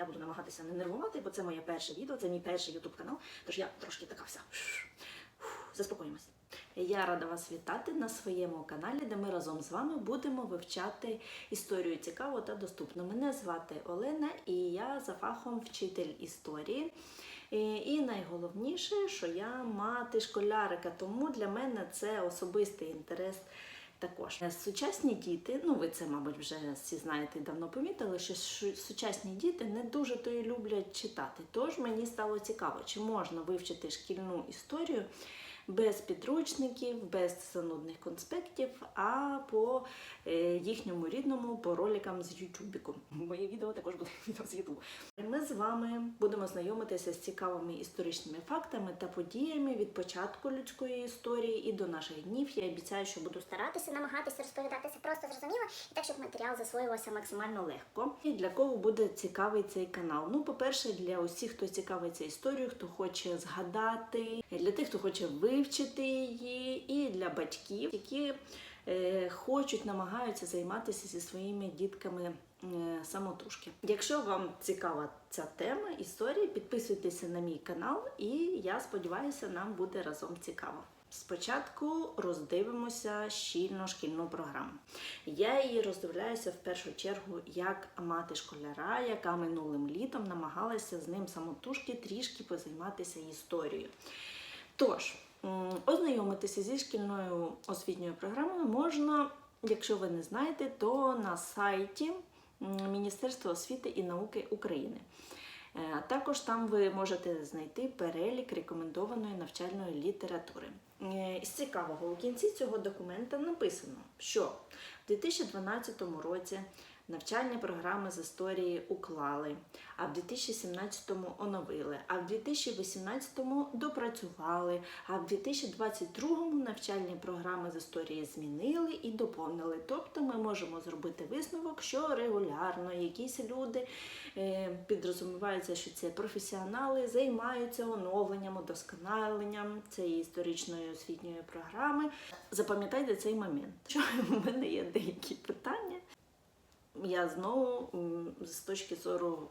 я буду намагатися не нервувати, бо це моє перше відео, це мій перший ютуб канал. Тож я трошки така вся. Заспокоїмось. Я рада вас вітати на своєму каналі, де ми разом з вами будемо вивчати історію цікаво та доступно. Мене звати Олена і я за фахом вчитель історії. І найголовніше, що я мати школярика, тому для мене це особистий інтерес. Також сучасні діти, ну ви це, мабуть, вже всі знаєте давно помітили, що сучасні діти не дуже то і люблять читати. Тож мені стало цікаво, чи можна вивчити шкільну історію без підручників, без занудних конспектів, а по е, їхньому рідному, по роликам з Ютубіку. Моє відео також буде відео з Ютубу. Ми з вами будемо знайомитися з цікавими історичними фактами та подіями від початку людської історії і до наших днів. Я обіцяю, що буду старатися, намагатися розповідати це просто зрозуміло, і так, щоб матеріал засвоювався максимально. легко. І для кого буде цікавий цей канал? Ну, по-перше, для усіх, хто цікавиться історією, хто хоче згадати, для тих, хто хоче вивчити її, і для батьків, які е, хочуть, намагаються займатися зі своїми дітками. е, Самотужки. Якщо вам цікава ця тема історії, підписуйтеся на мій канал, і я сподіваюся, нам буде разом цікаво. Спочатку роздивимося щільно шкільну програму. Я її роздивляюся в першу чергу як мати школяра, яка минулим літом намагалася з ним самотужки трішки позайматися історією. Тож, ознайомитися зі шкільною освітньою програмою можна, якщо ви не знаєте, то на сайті Міністерства освіти і науки України. Е, також там ви можете знайти перелік рекомендованої навчальної літератури. Е, Із цікавого у кінці цього документа написано, що в 2012 році навчальні програми з історії уклали, а в 2017 оновили, а в 2018 допрацювали, а в 2022 навчальні програми з історії змінили і доповнили. Тобто ми можемо зробити висновок, що регулярно якісь люди е, підрозумівається, що це професіонали, займаються оновленням, удосконаленням цієї історичної освітньої програми. Запам'ятайте цей момент. Що в мене є деякі питання. Я знову з точки зору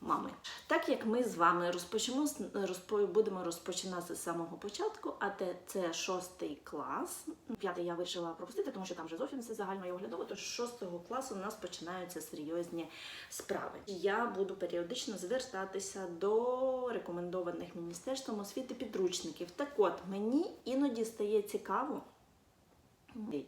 мами. Так як ми з вами розпочнемо розпо- будемо розпочинати з самого початку, а те це шостий клас. П'ятий я вирішила пропустити, тому що там вже зовсім все загально і оглядово. Тож з шостого класу у нас починаються серйозні справи. Я буду періодично звертатися до рекомендованих міністерством освіти підручників. Так от мені іноді стає цікаво,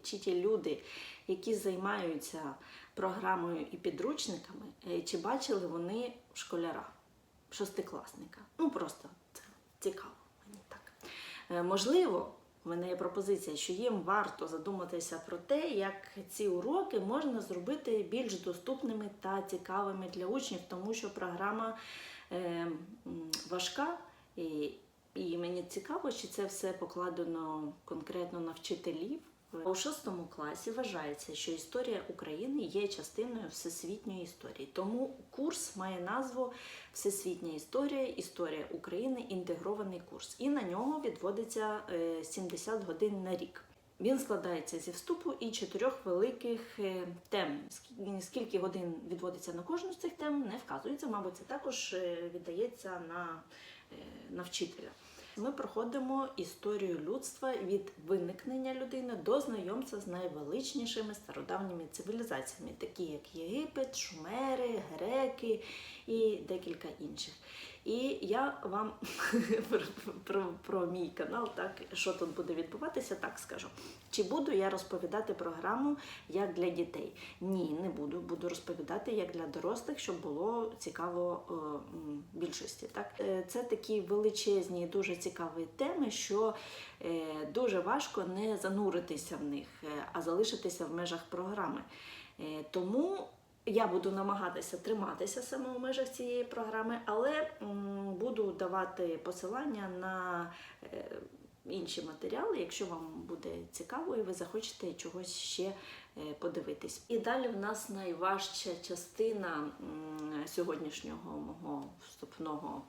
чи ті люди, які займаються програмою і підручниками, е, чи бачили вони школяра, шостикласника. Ну просто це цікаво мені так. Е, Можливо, в мене є пропозиція, що їм варто задуматися про те, як ці уроки можна зробити більш доступними та цікавими для учнів, тому що програма е, важка. І, і мені цікаво, чи це все покладено конкретно на вчителів. У шостому класі вважається, що історія України є частиною всесвітньої історії. Тому курс має назву Всесвітня історія, історія України, інтегрований курс. І на нього відводиться е, 70 годин на рік. Він складається зі вступу і чотирьох великих е, тем. Скільки годин відводиться на кожну з цих тем, не вказується. Мабуть, це також е, віддається на, е, на вчителя. Ми проходимо історію людства від виникнення людини до знайомства з найвеличнішими стародавніми цивілізаціями, такі як Єгипет, Шумери, Греки і декілька інших. І я вам про, про, про мій канал, так що тут буде відбуватися, так скажу. Чи буду я розповідати програму як для дітей? Ні, не буду. Буду розповідати як для дорослих, щоб було цікаво е, більшості. Так, Е, це такі величезні, дуже цікаві теми, що е, дуже важко не зануритися в них, е, а залишитися в межах програми. Е, Тому я буду намагатися триматися саме в межах цієї програми, але буду давати посилання на е, інші матеріали, якщо вам буде цікаво і ви захочете чогось ще е, подивитись. І далі в нас найважча частина сьогоднішнього мого вступного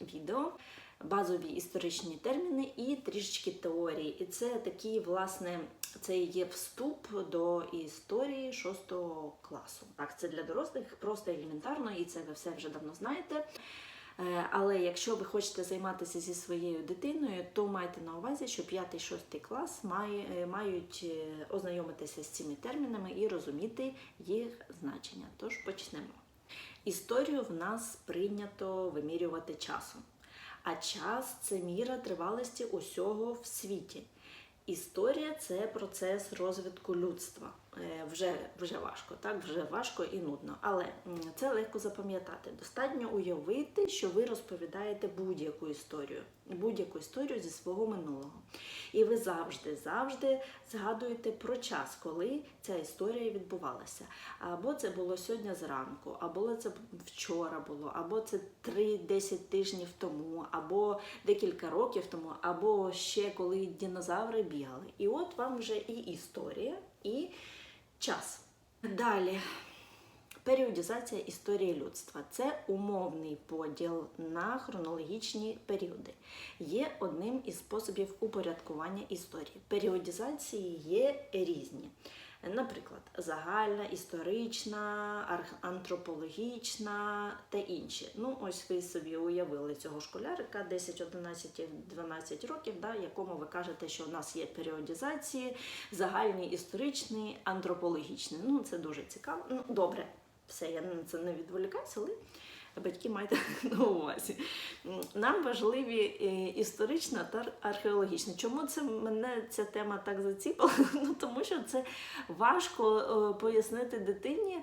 відео. Базові історичні терміни і трішечки теорії. І це такі, власне, Це є вступ до історії шостого класу. Так, це для дорослих просто елементарно, і це ви все вже давно знаєте. Е, Але якщо ви хочете займатися зі своєю дитиною, то майте на увазі, що 5-6 клас е, мають е, ознайомитися з цими термінами і розуміти їх значення. Тож почнемо. Історію в нас прийнято вимірювати часом. А час це міра тривалості усього в світі. Історія це процес розвитку людства. Е, Вже, вже важко, так? Вже важко і нудно. Але це легко запам'ятати. Достатньо уявити, що ви розповідаєте будь-яку історію, будь-яку історію зі свого минулого. І ви завжди, завжди згадуєте про час, коли ця історія відбувалася. Або це було сьогодні зранку, або це вчора було, або це 3-10 тижнів тому, або декілька років тому, або ще коли динозаври бігали. І от вам вже і історія, і час. Далі. Періодізація історії людства це умовний поділ на хронологічні періоди. Є одним із способів упорядкування історії. Періодізації є різні. Наприклад, загальна, історична, антропологічна та інші. Ну, ось ви собі уявили цього школярика 10, 11, 12 років, да, якому ви кажете, що у нас є періодизації, загальні, історичні, антропологічні. Ну, це дуже цікаво. Ну, добре, все, я на це не відволікаюся, але батьки маєте на увазі. Нам важливі е, історична та археологічна. Чому це мене ця тема так заціпила? Ну тому що це важко е, пояснити дитині.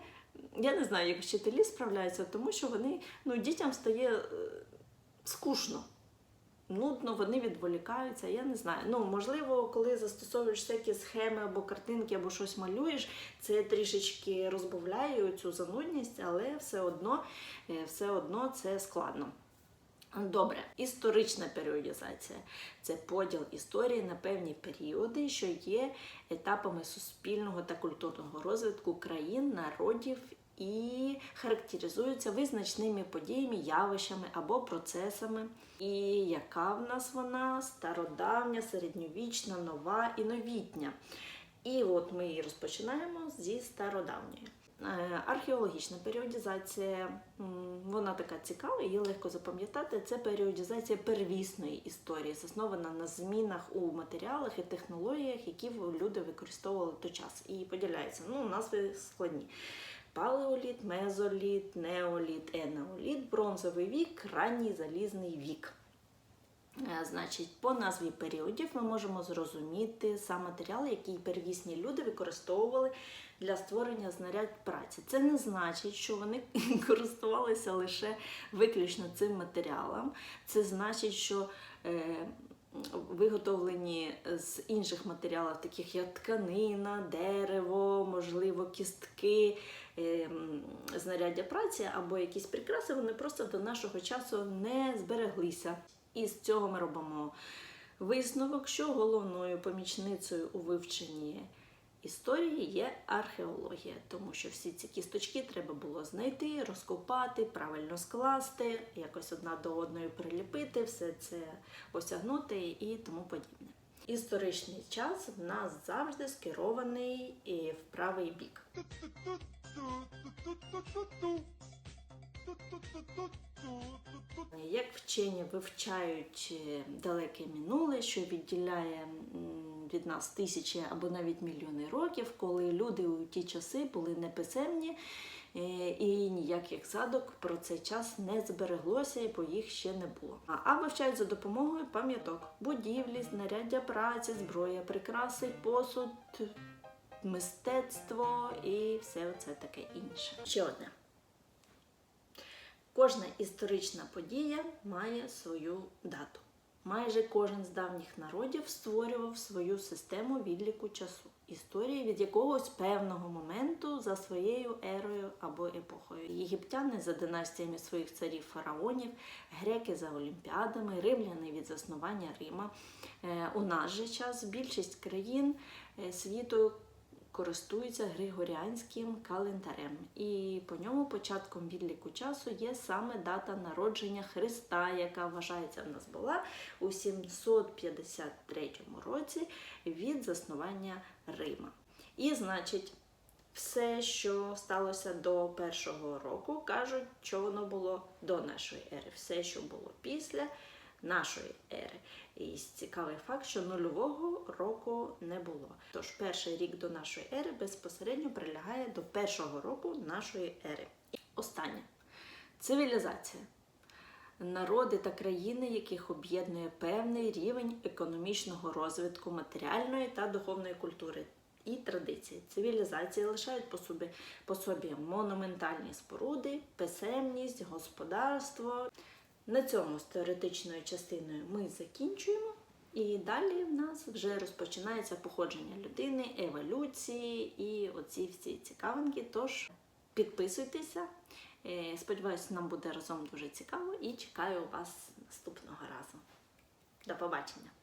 Я не знаю, як вчителі справляються, тому що вони ну, дітям стає е, скучно. Нудно, вони відволікаються, я не знаю. Ну, можливо, коли застосовуєш всякі схеми або картинки, або щось малюєш, це трішечки розбавляє цю занудність, але все одно, е, все одно це складно. Добре, історична періодизація це поділ історії на певні періоди, що є етапами суспільного та культурного розвитку країн, народів і характеризуються визначними подіями, явищами або процесами. І яка в нас вона стародавня, середньовічна, нова і новітня. І от ми її розпочинаємо зі стародавньої. Е, Археологічна періодизація, вона така цікава, її легко запам'ятати. Це періодизація первісної історії, заснована на змінах у матеріалах і технологіях, які люди використовували той час. І поділяється. Ну, назви складні. Палеоліт, мезоліт, неоліт, енеоліт, бронзовий вік, ранній залізний вік. Е, Значить, по назві періодів ми можемо зрозуміти сам матеріал, який первісні люди використовували для створення знарядь праці. Це не значить, що вони користувалися лише виключно цим матеріалом. Це значить, що е, виготовлені з інших матеріалів, таких як тканина, дерево, можливо, кістки, е, знаряддя праці або якісь прикраси, вони просто до нашого часу не збереглися. І з цього ми робимо висновок, що головною помічницею у вивченні історії є археологія, тому що всі ці кісточки треба було знайти, розкопати, правильно скласти, якось одна до одної приліпити, все це осягнути і тому подібне. Історичний час в нас завжди скерований і в правий бік. Як вчені вивчають е, далеке минуле, що відділяє від нас тисячі або навіть мільйони років, коли люди у ті часи були неписемні е, і ніяких згадок про цей час не збереглося, і бо їх ще не було. А- вивчають за допомогою пам'яток, будівлі, знаряддя праці, зброя, прикраси, посуд, мистецтво і все це таке інше. Ще одне. Кожна історична подія має свою дату. Майже кожен з давніх народів створював свою систему відліку часу, історії від якогось певного моменту за своєю ерою або епохою. Єгиптяни за династіями своїх царів фараонів, греки за олімпіадами, римляни від заснування Рима. Е, У наш же час більшість країн е, світу користуються григоріанським календарем, і по ньому початком відліку часу є саме дата народження Христа, яка вважається в нас була у 753 році від заснування Рима. І значить, все, що сталося до першого року, кажуть, що воно було до нашої ери. Все, що було після нашої ери. І цікавий факт, що нульового року не було. Тож перший рік до нашої ери безпосередньо прилягає до першого року нашої ери. І останнє цивілізація. Народи та країни, яких об'єднує певний рівень економічного розвитку, матеріальної та духовної культури і традиції. Цивілізації лишають по собі, по собі монументальні споруди, писемність, господарство. На цьому з теоретичною частиною ми закінчуємо. І далі в нас вже розпочинається походження людини, еволюції і оці всі цікавинки. Тож підписуйтеся. Сподіваюсь, Сподіваюся, нам буде разом дуже цікаво і чекаю вас наступного разу. До побачення!